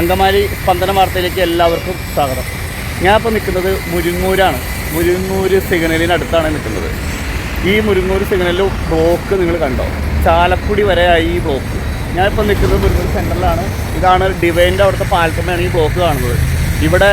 അങ്കമാലി സ്പന്ദന വാർത്തയിലേക്ക് എല്ലാവർക്കും സ്വാഗതം. ഞാൻ ഇപ്പോൾ നിൽക്കുന്നത് മുരിങ്ങൂരാണ്. മുരിങ്ങൂര് സിഗ്നലിനടുത്താണ് നിൽക്കുന്നത്. ഈ മുരിങ്ങൂര് സിഗ്നലിൽ ബ്ലോക്ക് നിങ്ങൾ കണ്ടോ? ചാലക്കുടി വരെയായി ഈ ബ്ലോക്ക്. ഞാനിപ്പോൾ നിൽക്കുന്നത് മുരിങ്ങൂർ സെന്ററിലാണ് ഇതാണ് ഡിവൈന്റെ അവിടുത്തെ പാലത്തുമ്മയാണ് ഈ ബ്ലോക്ക് കാണുന്നത്. ഇവിടെ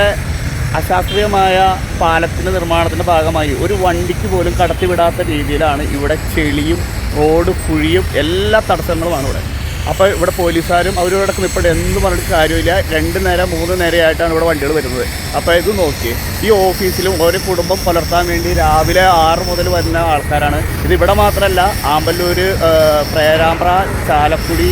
അശാസ്ത്രീയമായ പാലത്തിന്റെ നിർമ്മാണത്തിന്റെ ഭാഗമായി ഒരു വണ്ടിക്ക് പോലും കടത്തിവിടാത്ത രീതിയിലാണ് ഇവിടെ ചെളിയും റോഡ് കുഴിയും എല്ലാ തടസ്സങ്ങളുമാണ് ഇവിടെ. അപ്പോൾ ഇവിടെ പോലീസുകാരും അവരോടൊക്കെ നിൽപ്പുണ്ട് എന്ത് പറഞ്ഞിട്ട് കാര്യമില്ല. രണ്ട് നേരം മൂന്ന് നേരമായിട്ടാണ് ഇവിടെ വണ്ടികൾ വരുന്നത്. അപ്പോൾ ഇത് നോക്കി ഈ ഓഫീസിലും ഓരോ കുടുംബം പുലർത്താൻ വേണ്ടി രാവിലെ ആറ് മുതൽ വരുന്ന ആൾക്കാരാണ്. ഇത് ഇവിടെ മാത്രമല്ല ആമ്പല്ലൂർ പ്രേരാമ്പ്ര ചാലക്കുടി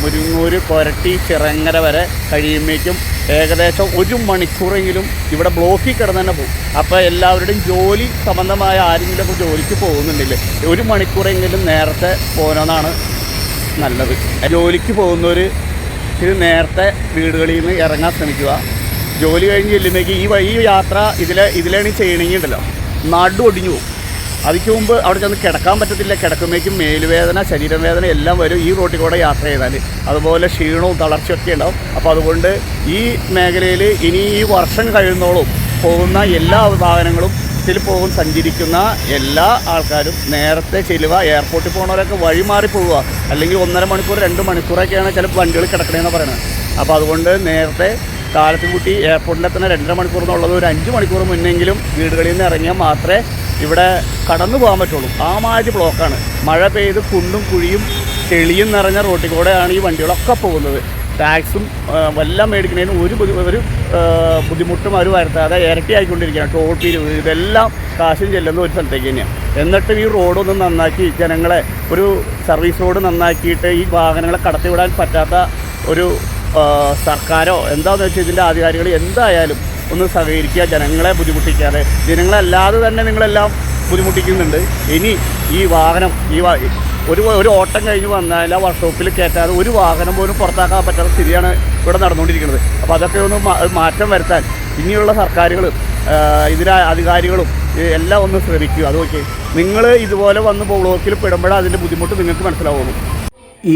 മുരിങ്ങൂര് കൊരട്ടി ചിറങ്ങര വരെ കഴിയുമ്പോഴേക്കും ഏകദേശം ഒരു മണിക്കൂറെങ്കിലും ഇവിടെ ബ്ലോക്കിൽ കിടന്ന് തന്നെ പോകും. അപ്പോൾ എല്ലാവരുടെയും ജോലി സംബന്ധമായ ആരെങ്കിലും ജോലിക്ക് പോകുന്നുണ്ടെങ്കിൽ ഒരു മണിക്കൂറെങ്കിലും നേരത്തെ പോകണമെന്നാണ് നല്ലത്. ജോലിക്ക് പോകുന്നവർ ഇത് നേരത്തെ വീടുകളിൽ നിന്ന് ഇറങ്ങാൻ ശ്രമിക്കുക. ജോലി കഴിഞ്ഞ് ചെല്ലുമ്പോഴേക്ക് ഈ വഴി യാത്ര ഇതിലെ ഇതിലാണ് ചെയ്യണമെങ്കിൽ ഉണ്ടല്ലോ. നടു ഒടിഞ്ഞു പോകും. അതിക്ക് മുമ്പ് അവിടെ ചെന്ന് കിടക്കാൻ പറ്റത്തില്ല. കിടക്കുമ്പോഴേക്കും മേലുവേദന ശരീരം വേദന എല്ലാം വരും ഈ റോട്ടിൽ കൂടെ യാത്ര ചെയ്താൽ അതുപോലെ ക്ഷീണവും തളർച്ചയൊക്കെ ഉണ്ടാവും. അപ്പോൾ അതുകൊണ്ട് ഈ മേഖലയിൽ ഇനി ഈ വർഷം കഴിയുന്നോളും പോകുന്ന എല്ലാ വാഹനങ്ങളും ഇതിൽ പോകും സഞ്ചരിക്കുന്ന എല്ലാ ആൾക്കാരും നേരത്തെ ചെല്ലുക എയർപോർട്ടിൽ പോകുന്നവരൊക്കെ വഴി മാറി പോവുക. അല്ലെങ്കിൽ ഒന്നര മണിക്കൂർ രണ്ട് മണിക്കൂറൊക്കെയാണ് ചിലപ്പോൾ വണ്ടികൾ കിടക്കണമെന്ന് പറയുന്നത് അപ്പോൾ അതുകൊണ്ട് നേരത്തെ കാലത്തും കൂട്ടി എയർപോർട്ടിൽ എത്തുന്ന രണ്ടര മണിക്കൂർ എന്നുള്ളത് ഒരു അഞ്ച് മണിക്കൂർ മുന്നെങ്കിലും വീടുകളിൽ നിന്ന് ഇറങ്ങിയാൽ മാത്രമേ ഇവിടെ കടന്നു പോകാൻ പറ്റുള്ളൂ. ആ മാതിരി ബ്ലോക്കാണ് മഴ പെയ്ത് കുണ്ടും കുഴിയും ചെളിയും നിറഞ്ഞ റോട്ടിൽ കൂടെയാണ് ഈ വണ്ടികളൊക്കെ പോകുന്നത്. ടാക്സും എല്ലാം മേടിക്കുന്നതിന് ഒരു ഒരു ബുദ്ധിമുട്ടും അവർ വരുത്താതെ ഇരട്ടിയായിക്കൊണ്ടിരിക്കുകയാണ് ടോൾ പിരിവ് ഇതെല്ലാം കാശും ചെല്ലുന്ന ഒരു സ്ഥലത്തേക്ക് തന്നെയാണ് എന്നിട്ട് ഈ റോഡൊന്ന് നന്നാക്കി ജനങ്ങളെ ഒരു സർവീസ് റോഡ് നന്നാക്കിയിട്ട് ഈ വാഹനങ്ങളെ കടത്തിവിടാൻ പറ്റാത്ത ഒരു സർക്കാരോ എന്താണെന്ന് വെച്ചാൽ ഇതിന്റെ അധികാരികൾ എന്തായാലും ഒന്ന് സഹകരിക്കുക ജനങ്ങളെ ബുദ്ധിമുട്ടിക്കാതെ. ജനങ്ങളല്ലാതെ തന്നെ നിങ്ങളെല്ലാം ബുദ്ധിമുട്ടിക്കുന്നുണ്ട്. ഇനി ഈ വാഹനം ഈ ഒരു ഒരു ഓട്ടം കഴിഞ്ഞ് വന്നാൽ ആ വർക്ക്ഷോപ്പിൽ കയറ്റാതെ ഒരു വാഹനം പോലും പുറത്താക്കാൻ പറ്റാത്ത സ്ഥിതിയാണ് ഇവിടെ നടന്നുകൊണ്ടിരിക്കുന്നത്. അപ്പോൾ അതൊക്കെ ഒന്ന് മാറ്റം വരുത്താൻ ഇനിയുള്ള സർക്കാരുകൾ ഇതിലെ അധികാരികളും എല്ലാം ഒന്ന് ശ്രമിക്കുക. അത് നോക്കി നിങ്ങൾ ഇതുപോലെ വന്ന് ബ്ലോക്കിൽ പെടുമ്പോഴേ അതിന്റെ ബുദ്ധിമുട്ട് നിങ്ങൾക്ക് മനസ്സിലാവുള്ളൂ.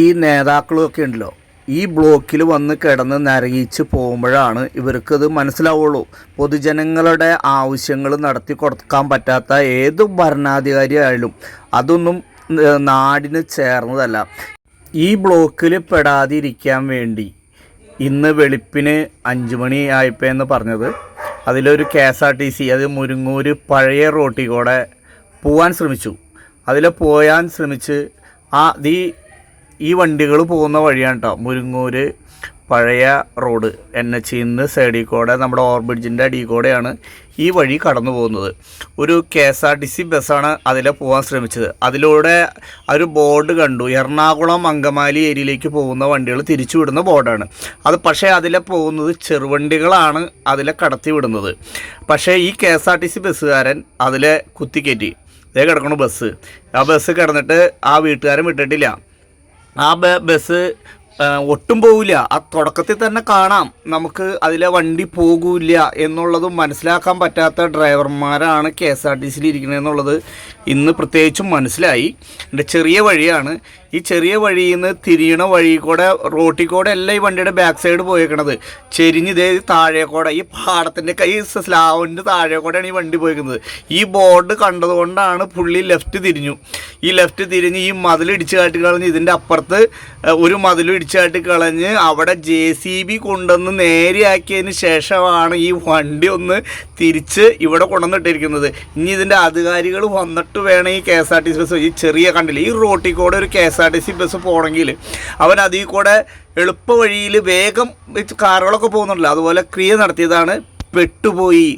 ഈ നേതാക്കളും ഒക്കെ ഉണ്ടല്ലോ. ഈ ബ്ലോക്കിൽ വന്ന് കിടന്ന് നരകിച്ച് പോകുമ്പോഴാണ് ഇവർക്കത് മനസ്സിലാവുള്ളൂ. പൊതുജനങ്ങളുടെ ആവശ്യങ്ങൾ നടത്തി കൊടുക്കാൻ പറ്റാത്ത ഏത് ഭരണാധികാരി ആയാലും അതൊന്നും നാടിന് ചേർന്നതല്ല. ഈ ബ്ലോക്കിൽ പെടാതിരിക്കാൻ വേണ്ടി ഇന്ന് വെളുപ്പിന് അഞ്ച് മണി ആയപ്പോയെന്ന് പറഞ്ഞത്. അതിലൊരു K S R T C അത് മുരുങ്ങൂര് പഴയ റോട്ടിൽ കൂടെ പോവാൻ ശ്രമിച്ചു. അതിൽ പോയാൻ ശ്രമിച്ച് ആ ഈ ഈ വണ്ടികൾ പോകുന്ന വഴിയാണ് കേട്ടോ മുരുങ്ങൂര് പഴയ റോഡ് എൻ എച്ച് നിന്ന് സൈഡിൽ കൂടെ നമ്മുടെ ഓവർബ്രിഡ്ജിന്റെ അടിയിൽ കൂടെയാണ് ഈ വഴി കടന്നു പോകുന്നത്. ഒരു K S R T C ബസ്സാണ് അതിലെ പോകാൻ ശ്രമിച്ചത്. അതിലൂടെ ഒരു ബോർഡ് കണ്ടു. എറണാകുളം അങ്കമാലി ഏരിയയിലേക്ക് പോകുന്ന വണ്ടികൾ തിരിച്ചു വിടുന്ന ബോർഡാണ്. അത് പക്ഷേ അതിലെ പോകുന്നത് ചെറുവണ്ടികളാണ് അതിലെ കടത്തി വിടുന്നത്. പക്ഷേ ഈ K S R T C ബസ്സുകാരൻ അതിലെ കുത്തിക്കയറ്റി ഇതേ കിടക്കണു ബസ്. ആ ബസ് കിടന്നിട്ട് ആ വീട്ടുകാരൻ വിട്ടിട്ടില്ല. ആ ബസ് ഒട്ടും പോവില്ല ആ തുടക്കത്തിൽ തന്നെ കാണാം. നമുക്ക് അതിലെ വണ്ടി പോകില്ല എന്നുള്ളതും മനസ്സിലാക്കാൻ പറ്റാത്ത ഡ്രൈവർമാരാണ് കെ എസ് ആർ ടി സിയിൽ ഇരിക്കുന്നത് എന്നുള്ളത് ഇന്ന് പ്രത്യേകിച്ചും മനസ്സിലായി. എന്റെ ചെറിയ വഴിയാണ് ഈ ചെറിയ വഴിയിൽ നിന്ന് തിരിയണ വഴി കൂടെ റോട്ടിൽ കൂടെ അല്ല ഈ വണ്ടിയുടെ ബാക്ക് സൈഡ് പോയേക്കണത്. ചെരിഞ്ഞ് ഇതേ താഴെ കൂടെ ഈ പാടത്തിന്റെ കൈ സ്ലാവിന്റെ താഴെ കൂടെയാണ് ഈ വണ്ടി പോയേക്കുന്നത്. ഈ ബോർഡ് കണ്ടതുകൊണ്ടാണ് പുള്ളി ലെഫ്റ്റ് തിരിഞ്ഞു. ഈ ലെഫ്റ്റ് തിരിഞ്ഞ് ഈ മതിൽ ഇടിച്ചു കാട്ടി കളഞ്ഞ് ഇതിന്റെ അപ്പുറത്ത് ഒരു മതിൽ ഇടിച്ചു കാട്ടി കളഞ്ഞ് അവിടെ ജെ സി ബി കൊണ്ടുവന്ന് നേരെയാക്കിയതിന് ശേഷമാണ് ഈ വണ്ടി ഒന്ന് തിരിച്ച് ഇവിടെ കൊണ്ടുവന്നിട്ടിരിക്കുന്നത്. ഇനി ഇതിന്റെ അധികാരികൾ വന്നിട്ട് വേണം ഈ K S R T C bus ഈ ചെറിയ കണ്ടില്ല ഈ റോട്ടിൽ കൂടെ ഒരു K R T C bus പോകണമെങ്കിൽ അവൻ അതിൽ കൂടെ എളുപ്പ വഴിയിൽ വേഗം കാറുകളൊക്കെ പോകുന്നുണ്ടല്ലോ. അതുപോലെ ക്രിയ നടത്തിയതാണ് പെട്ടുപോയി.